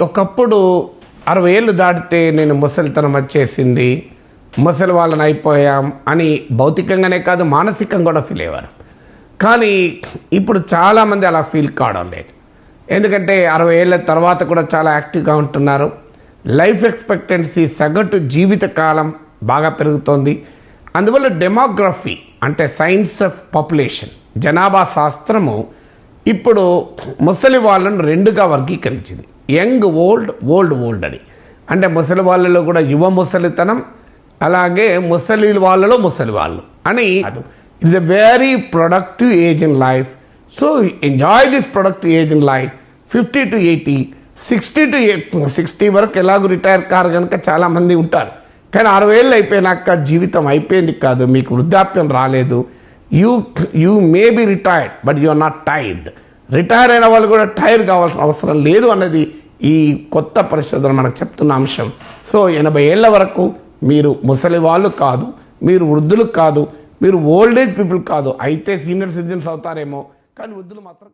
ఒకప్పుడు అరవై ఏళ్ళు దాటితే నేను ముసలితనం వచ్చేసింది ముసలి వాళ్ళని అయిపోయాం అని భౌతికంగానే కాదు మానసికంగా కూడా ఫీల్ అయ్యేవారు. కానీ ఇప్పుడు చాలామంది అలా ఫీల్ కావడం లేదు. ఎందుకంటే అరవై ఏళ్ళ తర్వాత కూడా చాలా యాక్టివ్గా ఉంటున్నారు. లైఫ్ ఎక్స్పెక్టెన్సీ సగటు జీవిత కాలం బాగా పెరుగుతోంది. అందువల్ల డెమోగ్రఫీ అంటే సైన్స్ ఆఫ్ పాపులేషన్ జనాభా శాస్త్రము ఇప్పుడు ముసలి వాళ్ళను రెండుగా వర్గీకరించింది. యంగ్ ఓల్డ్ ఓల్డ్ ఓల్డ్ అని. అంటే ముసలి వాళ్ళలో కూడా యువ ముసలితనం అలాగే ముసలి వాళ్ళలో ముసలి వాళ్ళు అని it's a very productive age in life so enjoy this productive age in life fifty to eighty sixty to sixty వరకు ఎలాగో రిటైర్ కారు కనుక చాలామంది ఉంటారు. కానీ అరవై ఏళ్ళు అయిపోయినాక జీవితం అయిపోయింది కాదు. మీకు వృద్ధాప్యం రాలేదు. You you may be retired but you are not tired retire అయిన వాళ్ళు కూడా టైర్ కావాల్సిన అవసరం లేదు అన్నది ఈ కొత్త పరిశోధన మనకు చెప్తున్న అంశం. సో ఎనభై ఏళ్ళ వరకు మీరు ముసలి వాళ్ళు కాదు మీరు వృద్ధులు కాదు మీరు ఓల్డ్ ఏజ్ పీపుల్ కాదు అయితే సీనియర్ సిటిజన్స్ అవుతారేమో కానీ వృద్ధులు మాత్రం